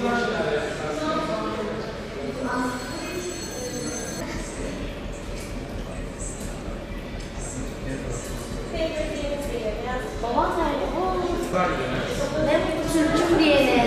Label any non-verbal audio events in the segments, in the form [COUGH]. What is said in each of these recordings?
Baban nerede? Ne Türk'üm diyene.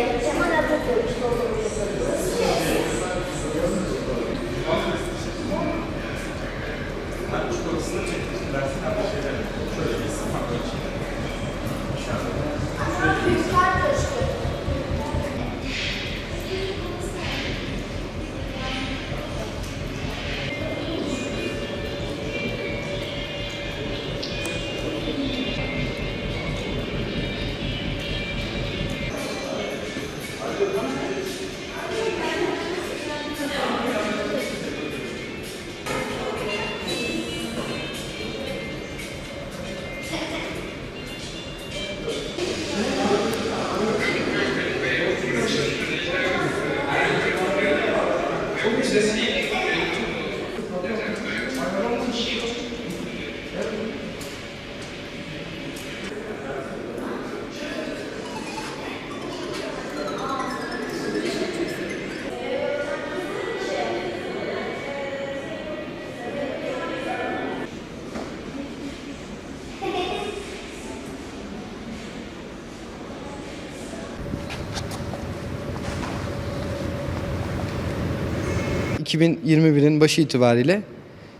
2021'in başı itibariyle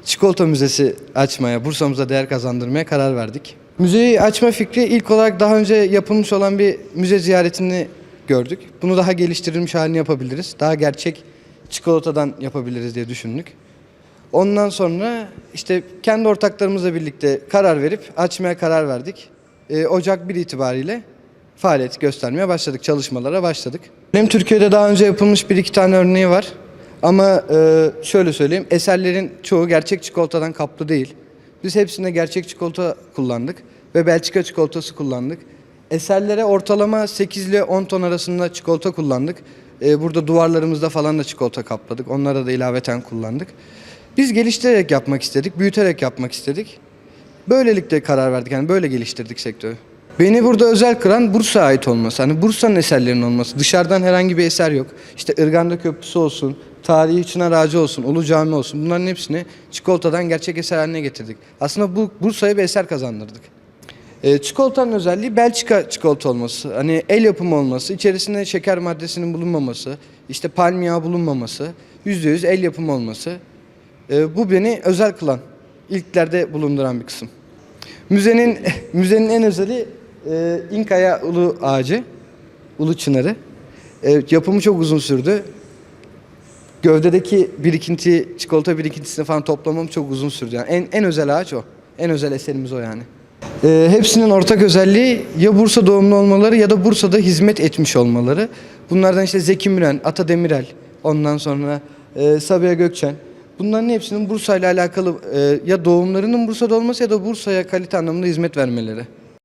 çikolata müzesi açmaya, Bursa'mıza değer kazandırmaya karar verdik. Müzeyi açma fikri ilk olarak daha önce yapılmış olan bir müze ziyaretini gördük. Bunu daha geliştirilmiş halini yapabiliriz. Daha gerçek çikolatadan yapabiliriz diye düşündük. Ondan sonra işte kendi ortaklarımızla birlikte karar verip açmaya karar verdik. Ee, Ocak 1 itibariyle faaliyet göstermeye başladık, çalışmalara başladık. Benim Türkiye'de daha önce yapılmış bir iki tane örneği var. Ama e, şöyle söyleyeyim, eserlerin çoğu gerçek çikolatadan kaplı değil. Biz hepsinde gerçek çikolata kullandık ve Belçika çikolatası kullandık. Eserlere ortalama 8 ile 10 ton arasında çikolata kullandık. E, burada duvarlarımızda falan da çikolata kapladık. Onlara da ilaveten kullandık. Biz geliştirerek yapmak istedik, büyüterek yapmak istedik. Böylelikle karar verdik. Yani böyle geliştirdik sektörü. Beni burada özel kılan Bursa'ya ait olması. Hani Bursa'nın eserlerinin olması. Dışarıdan herhangi bir eser yok. İşte Irganda Köprüsü olsun, tarihi Çınar Ağacı olsun, Ulu Cami olsun. Bunların hepsini çikolatadan gerçek eser haline getirdik. Aslında bu Bursa'ya bir eser kazandırdık. E, çikolatanın özelliği Belçika çikolata olması. Hani el yapımı olması, içerisinde şeker maddesinin bulunmaması, işte palm yağı bulunmaması, %100 el yapımı olması. E, bu beni özel kılan, ilklerde bulunduran bir kısım. Müzenin [LAUGHS] müzenin en özeli e, İnkaya Ulu Ağacı, Ulu Çınarı. E, yapımı çok uzun sürdü. Gövdedeki birikinti, çikolata birikintisini falan toplamam çok uzun sürdü. Yani en, en özel ağaç o. En özel eserimiz o yani. E, hepsinin ortak özelliği ya Bursa doğumlu olmaları ya da Bursa'da hizmet etmiş olmaları. Bunlardan işte Zeki Müren, Ata Demirel, ondan sonra e, Sabiha Gökçen. Bunların hepsinin Bursa ile alakalı e, ya doğumlarının Bursa'da olması ya da Bursa'ya kalite anlamında hizmet vermeleri.